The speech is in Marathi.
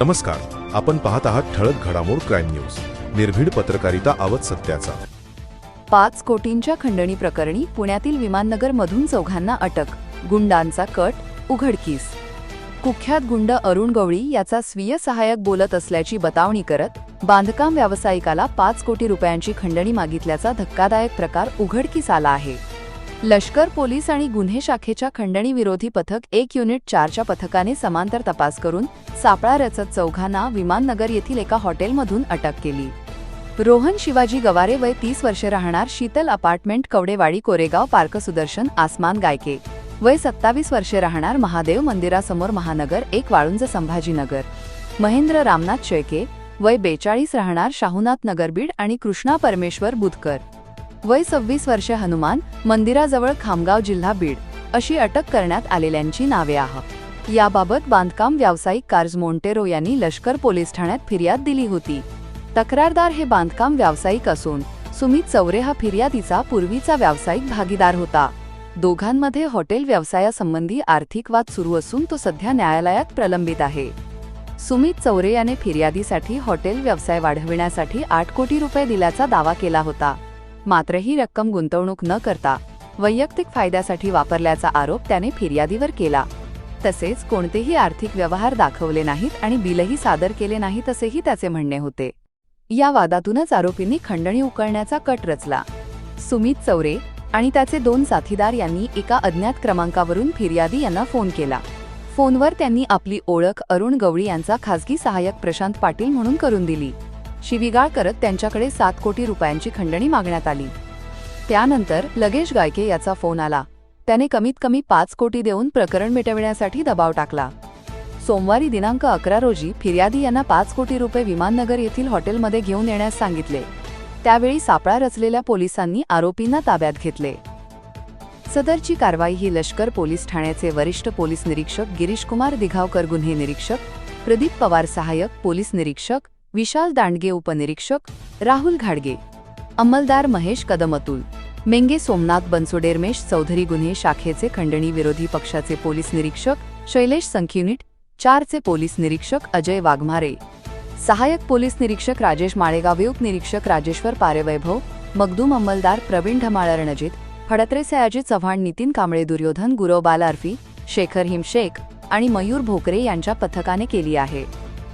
नमस्कार. आपण पाहत आहात ठळक घडामोड क्राईम न्यूज. निर्भीड पत्रकारिता आवत सत्याचा. पाच कोटींच्या खंडणी प्रकरणी पुण्यातील विमाननगर मधून चौघांना अटक. गुंडांचा कट उघडकीस. कुख्यात गुंड अरुण गवळी याचा स्वीय सहाय्यक बोलत असल्याची बतावणी करत बांधकाम व्यावसायिकाला पाच कोटी रुपयांची खंडणी मागितल्याचा धक्कादायक प्रकार उघडकीस आला आहे. लष्कर पोलीस आणि गुन्हे शाखेच्या खंडणी विरोधी पथक एक युनिट चारच्या पथकाने समांतर तपास करून सापळा रचत चौघांना विमाननगर येथील एका हॉटेलमधून अटक केली. रोहन शिवाजी गवारे वय तीस वर्षे राहणार शीतल अपार्टमेंट कवडेवाडी कोरेगाव पार्क सुदर्शन आसमान गायके. वय सत्तावीस वर्षे राहणार महादेव मंदिरासमोर महानगर एक वाळुंज संभाजीनगर. महेंद्र रामनाथ शेळके. वय बेचाळीस राहणार शाहूनाथ नगर बीड आणि कृष्णा परमेश्वर बुधकर. वय सव्वीस वर्षे हनुमान मंदिराजवळ खामगाव जिल्हा बीड अशी अटक करण्यात आलेल्यांची नावे आह. याबाबत बांधकाम व्यावसायिक कार्ज मोंटेरो यांनी लष्कर पोलीस ठाण्यात फिर्याद दिली होती. तक्रारदार हे बांधकाम व्यावसायिक असून सुमित चौरे हा फिर्यादीचा पूर्वीचा व्यावसायिक भागीदार होता. दोघांमध्ये हॉटेल व्यवसायासंबंधी आर्थिक वाद सुरू असून तो सध्या न्यायालयात प्रलंबित आहे. सुमित चौरे याने फिर्यादीसाठी हॉटेल व्यवसाय वाढविण्यासाठी आठ कोटी रुपये दिल्याचा दावा केला होता. मात्र ही रक्कम गुंतवणूक न करता वैयक्तिक फायद्यासाठी वापरल्याचा आरोप त्याने फिर्यादीवर केला. तसेच कोणतेही आर्थिक व्यवहार दाखवले नाहीत आणि बिलही सादर केले नाहीत असेही त्याचे म्हणणे होते. या वादातूनच आरोपींनी खंडणी उकळण्याचा कट रचला. सुमित चौरे आणि त्याचे दोन साथीदार यांनी एका अज्ञात क्रमांकावरून फिर्यादी यांना फोन केला. फोनवर त्यांनी आपली ओळख अरुण गवळी यांचा खासगी सहाय्यक प्रशांत पाटील म्हणून करून दिली. शिवीगाळ करत त्यांच्याकडे सात कोटी रुपयांची खंडणी मागण्यात आली. त्यानंतर लगेश गायके याचा फोन आला. त्याने कमीत कमी पाच कोटी देऊन प्रकरण मिटविण्यासाठी दबाव टाकला. सोमवारी दिनांक अकरा रोजी फिर्यादी यांना पाच कोटी रुपये विमाननगर येथील हॉटेलमध्ये घेऊन येण्यास सांगितले. त्यावेळी सापळा रचलेल्या पोलिसांनी आरोपींना ताब्यात घेतले. सदरची कारवाई ही लष्कर पोलीस ठाण्याचे वरिष्ठ पोलीस निरीक्षक गिरीशकुमार दिघावकर गुन्हे निरीक्षक प्रदीप पवार सहाय्यक पोलीस निरीक्षक विशाल दांडगे उपनिरीक्षक राहुल घाडगे अंमलदार महेश कदमतुल मेंगे सोमनाथ बनसोडेरमेश चौधरी गुन्हे शाखेचे खंडणी विरोधी पक्षाचे पोलीस निरीक्षक शैलेश संख्युनिट चारचे पोलीस निरीक्षक अजय वाघमारे सहायक पोलीस निरीक्षक राजेश माळेगाव उपनिरीक्षक निरीक्षक राजेश्वर पारेवैभव मगदूम अंमलदार प्रवीण ढमाळ रणजित फडत्रे सयाजी चव्हाण नितीन कांबळे दुर्योधन गुरव बालार्फी शेखर हिम शेख आणि मयूर भोकरे यांच्या पथकाने केली आहे.